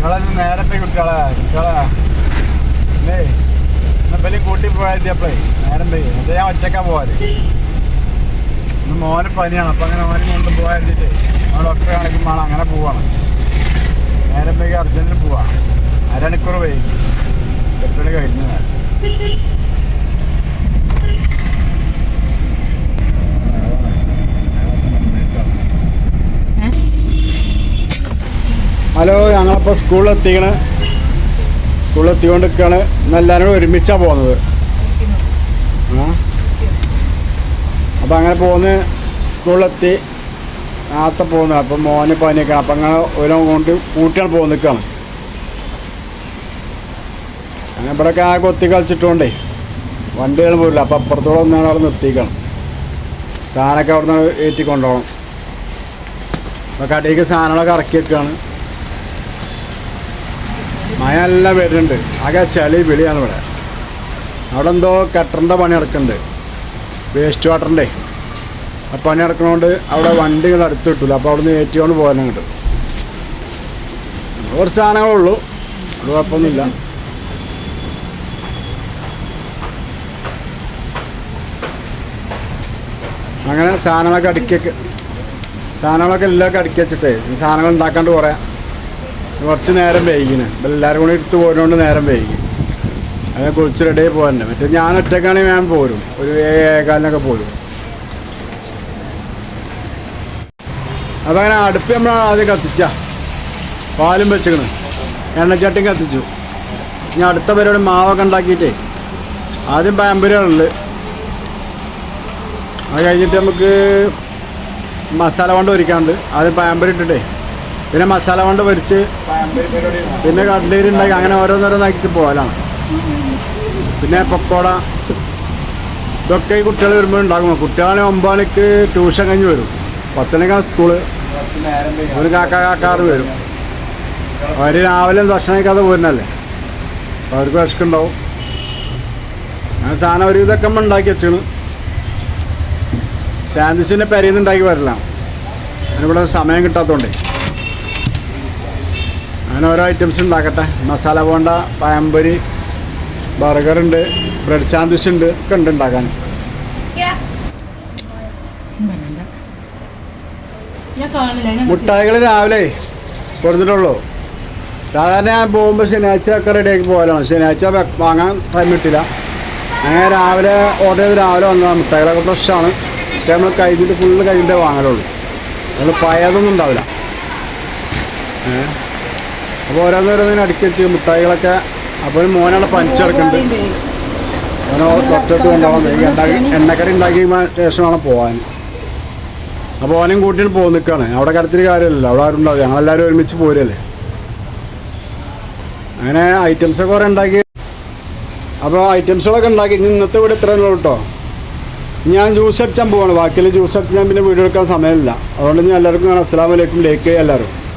കുട്ടികളെ നേരത്തെ കുട്ടികളെ കുട്ടികളെ ഇന്നേ ഇന്നപ്പലും കൂട്ടി പോയപ്പോഴേ നേരം പോയി അത് ഞാൻ ഒറ്റക്കാ പോവാൽ ഇന്ന് മോന് പനിയാണ് അപ്പം അങ്ങനെ മോനെ കൊണ്ട് പോകാതിട്ട് നമ്മൾ ഡോക്ടറെ കാണിക്കുമ്പോൾ അങ്ങനെ പോവാണ്. നേരം പോയി അർജന്റിന് പോവാ. അരമണിക്കൂർ പോയി എപ്പോഴും കഴിഞ്ഞു. ഹലോ ഞങ്ങളിപ്പോൾ സ്കൂളിൽ എത്തിക്കൊണ്ട് നിൽക്കുകയാണ് ഇന്ന് എല്ലാവരും കൂടെ ഒരുമിച്ചാണ് പോകുന്നത്. ആ? അപ്പം അങ്ങനെ പോകുന്ന സ്കൂളിലെത്തി. നേരത്തെ പോകുന്നത് അപ്പം മോന് പനിയൊക്കെ അപ്പം അങ്ങനെ ഓരോ കൊണ്ട് കൂട്ടിയാണ് പോകുന്ന നിൽക്കുകയാണ് അങ്ങനെ ഇവിടെയൊക്കെ ആകെ ഒത്തി കളിച്ചിട്ടുകൊണ്ടേ വണ്ടികൾ പോയില്ല അപ്പം അപ്പുറത്തോടെ ഒന്നാണ് അവിടെ നിർത്തിക്കണം സാധനമൊക്കെ അവിടെ നിന്ന് ഏറ്റിക്കൊണ്ടോണം. അപ്പം കടയിലേക്ക് സാധനങ്ങളൊക്കെ ഇറക്കി വെക്കുകയാണ് മഴ വരുന്നുണ്ട് ആകെ ചളി വിളിയാണ് ഇവിടെ. അവിടെ എന്തോ കട്ടറിന്റെ പണി നടക്കുന്നുണ്ട്. വേസ്റ്റ് വാട്ടറിന്റെ ആ പണി നടക്കണോണ്ട് അവിടെ വണ്ടികൾ അടുത്ത് കിട്ടില്ല അപ്പോൾ അവിടെ നിന്ന് ഏറ്റിക്കൊണ്ട് പോകാനും കിട്ടും കുറച്ച് സാധനങ്ങളേ ഉള്ളൂ അത് കുഴപ്പമൊന്നുമില്ല. അങ്ങനെ സാധനങ്ങളൊക്കെ അടുക്കിയൊക്കെ സാധനങ്ങളൊക്കെ എല്ലാം അടുക്കി വെച്ചിട്ടേ. സാധനങ്ങൾ ഉണ്ടാക്കാണ്ട് കുറേ കുറച്ച് നേരം വൈകിന്. എല്ലാവരും കൂടി എടുത്ത് പോയതുകൊണ്ട് നേരം വൈകി. അങ്ങനെ കുളിച്ച് റെഡിയായി പോകാനുണ്ട് മറ്റേ ഞാൻ ഒറ്റക്കാണെങ്കിൽ ഞാൻ പോരും. ഒരു ഏകാലിനൊക്കെ പോരും. അതങ്ങനെ അടുപ്പ് നമ്മൾ ആദ്യം കത്തിച്ച. പാലും വെച്ചിക്കണ്. എണ്ണച്ചട്ടിയും കത്തിച്ചു. ഇനി അടുത്ത പരിപാടി മാവൊക്കെ ഉണ്ടാക്കിയിട്ടേ. ആദ്യം പാമ്പരുകളുണ്ട് അത് കഴിഞ്ഞിട്ട് നമുക്ക് മസാല കൊണ്ട് ഒരുക്കാണ്ട് ആദ്യം പാമ്പര് ഇട്ടിട്ടേ. പിന്നെ മസാല കൊണ്ട് പൊരിച്ച് പിന്നെ കട്ലേരി ഉണ്ടാക്കി അങ്ങനെ ഓരോന്നോരോന്നാക്കി പോകലാണ് പിന്നെ പക്കോട ഇതൊക്കെ ഈ കുട്ടികൾ വരുമ്പോൾ ഉണ്ടാക്കും. കുട്ടികളെ ഒമ്പത് മണിക്ക് ട്യൂഷൻ കഴിഞ്ഞ് വരും. പത്തണിക്കാണ് സ്കൂൾ ഒരു കാക്ക കാക്കാറ് വരും. അവർ രാവിലെ ഭക്ഷണം കഴിക്കാതെ പോരുന്നല്ലേ അവർക്ക് വിശക്കുണ്ടാവും. അങ്ങനെ സാധനം ഒരു ഇതൊക്കെ ഉണ്ടാക്കി വെച്ചാണ്. സാൻഡ്വിച്ചിന്റെ പെരയിൽ നിന്ന് ഉണ്ടാക്കി വരില്ല അതിനിവിടെ സമയം കിട്ടാത്തതുകൊണ്ടേ അങ്ങനെ ഓരോ ഐറ്റംസ് ഉണ്ടാക്കട്ടെ. മസാല ബോണ്ട പയമ്പരി ബർഗറുണ്ട് ഉണ്ട് ബ്രെഡ് സാൻഡ്വിച്ച് ഉണ്ട് ഒക്കെ ഉണ്ട് ഉണ്ടാക്കാൻ. ഞാൻ കാണില്ല അതിനെ മുട്ടായികൾ രാവിലെ കൊടുത്തിട്ടുള്ളൂ. സാധാരണ ഞാൻ പോകുമ്പോൾ ശനിയാഴ്ച ഒക്കെ റെഡിയാക്കി പോകാനാണ് ശനിയാഴ്ച വാങ്ങാൻ ടൈം കിട്ടില്ല. അങ്ങനെ രാവിലെ ഓർഡർ ചെയ്ത് രാവിലെ വന്നതാണ്. മുട്ടായികളൊക്കെ ഫ്രഷാണ് നമ്മൾ കഴിഞ്ഞിട്ട് ഫുള്ള് കഴിഞ്ഞിട്ടേ വാങ്ങലുള്ളൂ. നമ്മൾ പഴയതൊന്നും ഉണ്ടാവില്ല. ഏ? അപ്പോൾ ഓരോന്നോരോന്നിനും അടുക്കിച്ച് മുട്ടായികളൊക്കെ അപ്പോൾ ഒരു മോനാണ് പഞ്ചിറക്കുന്നുണ്ട് അവനെ ഡോക്ടർക്ക് കൊണ്ടുപോകാൻ ഈ എണ്ണ എണ്ണക്കറി ഉണ്ടാക്കി ശേഷം വേണം പോകാൻ അപ്പോൾ ഓനും കൂട്ടിയിട്ട് പോകുന്ന നിൽക്കുകയാണ് അവിടെ കടത്തിന് കാര്യമില്ലല്ലോ. അവിടെ ആരും ഞങ്ങളെല്ലാവരും ഒരുമിച്ച് പോരല്ലേ. അങ്ങനെ ഐറ്റംസൊക്കെ കുറേ ഉണ്ടാക്കി. അപ്പോൾ ഐറ്റംസുകളൊക്കെ ഉണ്ടാക്കി. ഇനി ഇന്നത്തെ വീട് ഇത്രയേ ഉള്ളൂ കേട്ടോ ഞാൻ ജ്യൂസ് അടിച്ചാൽ പോവാണ്. ബാക്കിയിൽ ജ്യൂസ് അടിച്ച് ഞാൻ പിന്നെ വീഡിയോ എടുക്കാൻ സമയമില്ല. അതുകൊണ്ട് ഞാൻ എല്ലാവർക്കും അസ്സാം വലൈക്കും ലേക്ക് എല്ലാവരും.